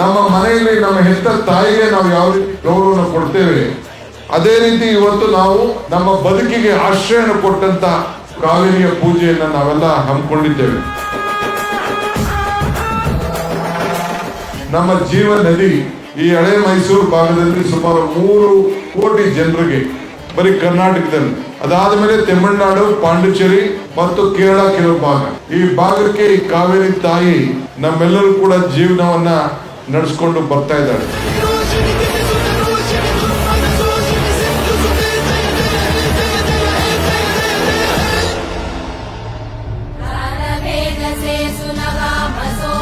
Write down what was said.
ನಮ್ಮ ಮನೆಯಲ್ಲಿ ನಮ್ಮ ಹೆತ್ತ ತಾಯಿಗೆ ನಾವು ಯಾವ ರೀತಿ ಗೌರವನ ಕೊಡ್ತೇವೆ? ಅದೇ ರೀತಿ ಇವತ್ತು ನಾವು ನಮ್ಮ ಬದುಕಿಗೆ ಆಶ್ರಯನ ಕೊಟ್ಟಂತ ಕಾವೇರಿಯ ಪೂಜೆಯನ್ನು ನಾವೆಲ್ಲ ಹಮ್ಮಿಕೊಂಡಿದ್ದೇವೆ. ನಮ್ಮ ಜೀವ ಈ ಹಳೆ ಮೈಸೂರು ಭಾಗದಲ್ಲಿ ಸುಮಾರು ಮೂರು ಕೋಟಿ ಜನರಿಗೆ ಬರೀ ಕರ್ನಾಟಕದಲ್ಲಿ, ಅದಾದ ಮೇಲೆ ತಮಿಳುನಾಡು, ಪಾಂಡಿಚೇರಿ ಮತ್ತು ಕೇರಳ ಕೆಲವು ಭಾಗ. ಈ ಭಾಗಕ್ಕೆ ಈ ಕಾವೇರಿ ತಾಯಿ ನಮ್ಮೆಲ್ಲರೂ ಕೂಡ ಜೀವನವನ್ನ ನಡೆಸ್ಕೊಂಡು ಬರ್ತಾ ಇದ್ದಾರೆ. ಸುನಗ ಬಸೋ